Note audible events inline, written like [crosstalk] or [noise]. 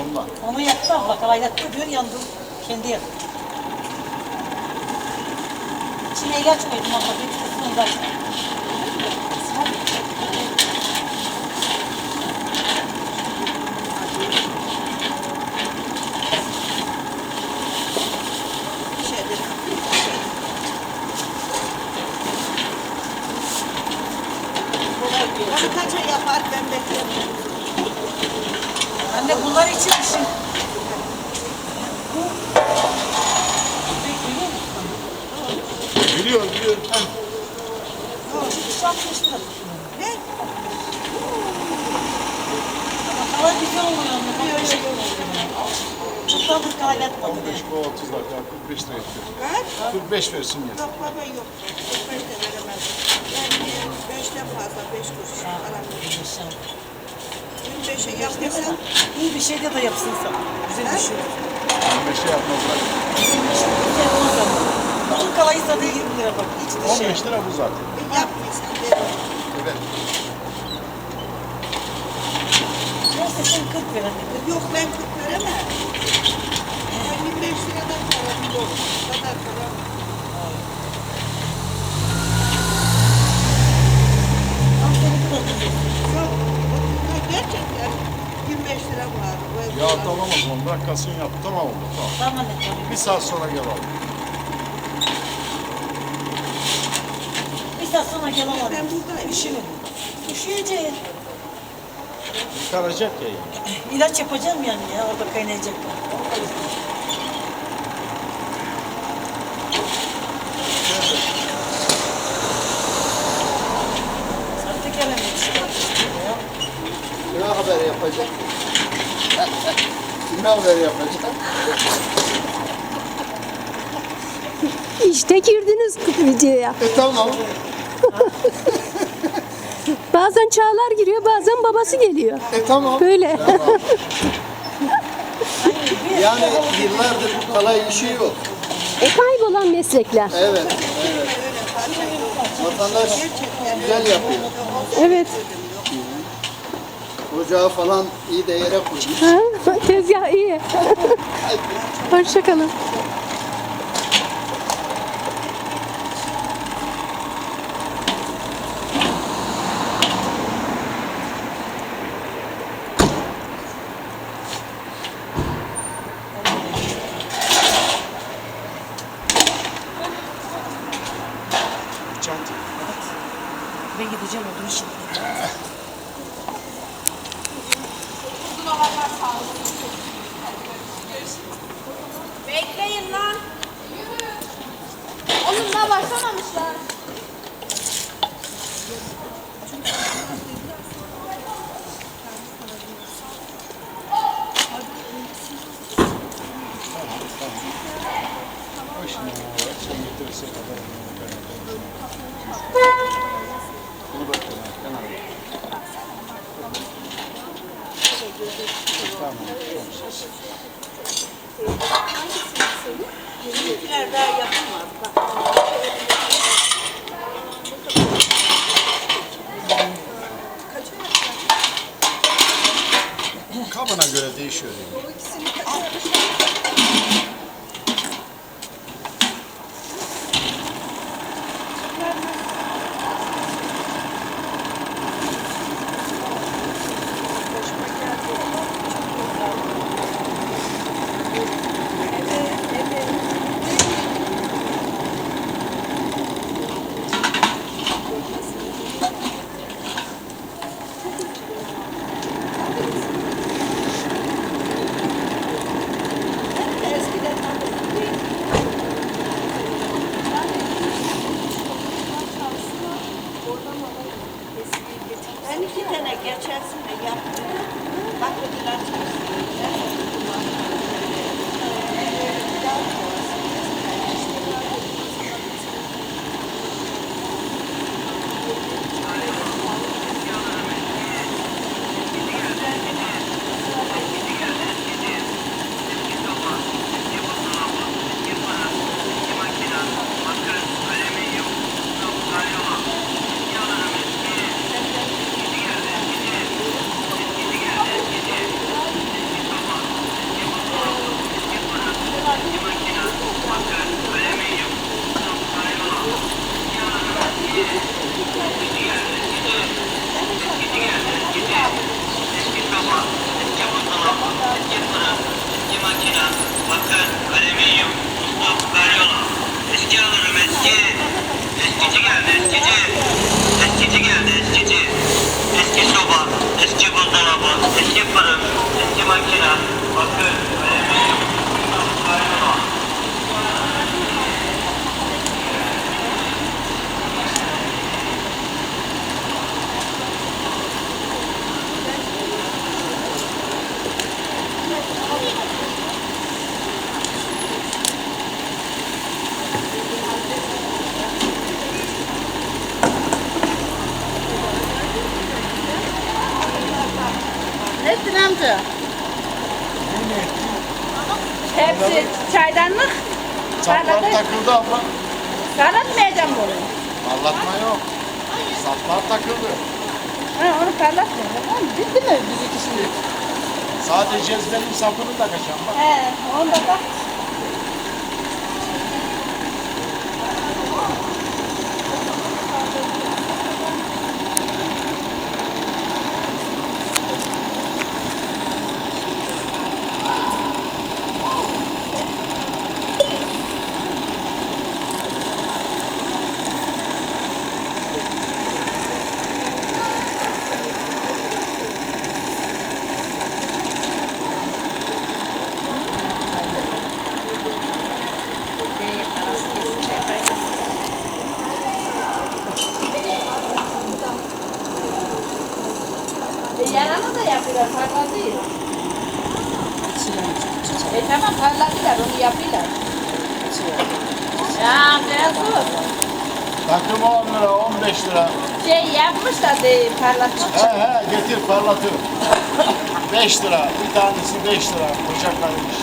Ondan. Onu yaktı abla kaynattı diyor yandım. Kendi yaktı. İçine ilaç koydum abla. Bir kısmı ilaç. Hadi Anne bunlar için işin. Biliyor, biliyor. Ha. Yapmışlar. Ne? Ama güzel oluyor. Böyle şey oluyor. Çoktandır kaynatmadı. 15 bu 30 dakika 45 lira etti. Kaç? 45 versin ya. Yok baba yok. Beş de veremez. Ben bir beşten fazla beş kuruş alamıyorum. Gün beşe yapmasan İyi bir şey de de yapsın sana. Güzel bir şey. 15 şey yapmazlar. Bütün kalayı sana 20 lira bak. Hiç de şey. 15 lira bu zaten. yapmıyorsan derim. Evet. Neyse sen 40 ver. Yok ben kırk veremem. Ben 25 liradan param yok. O tamam o zaman dakikasını yap. Tamam oldu tamam. Tamam tamam. Bir saat sonra gel abi. Bir saat sonra gel ama. Ben buradayım. Üşüme. Üşüyeceğim. Yıkanacak ya yani. İlaç yapacağım yani ya orada kaynayacak. Sen tekerlemek ya. Ne haber yapacak? Haber yapacak? İşte girdiniz videoya. E tamam. [laughs] Bazen Çağlar giriyor, bazen babası geliyor. E tamam. Böyle. [laughs] Yani yıllardır bu kalay işi yok. e kaybolan meslekler. Evet, evet. Vatandaş güzel yapıyor. Evet. Ocağı falan iyi de yere koymuş. Ha, tezgah iyi. [laughs] Hoşçakalın. Ben gideceğim odun şimdi. Bekleyin lan. Oğlum daha başlamamışlar. Bak şimdi bu var. Sen getirirse kadar. Bunu bak kenara. kenara. Tamam. Bizimkiler daha yapamaz. Bak. Kabına göre değişiyor. Yani. iki tane geçen sene yaptım. Bak ilaç gösteriyor. Eski fırın, eski makina, bakır, alüminyum, musluk, karyola. Eski alırım eski. Eskici çaydanlık. Saplar takıldı abla. Parlatmayacağım bunu. Anlatma yok. Saplar takıldı. Ha, onu parlatmayacağım. Bitti mi biz ikisini? Sadece cezvenin sapını takacağım bak. He, onu da bak. E, yaranı da yapıyorlar, parlatıyor. Tamam parlatıyorlar, onu yapıyorlar. Ya biraz zor. Takım 10 lira, 15 lira. Şey yapmışlar de parlatmak. He he getir parlatır. 5 lira. Bir tanesi 5 lira. Koca kardeş.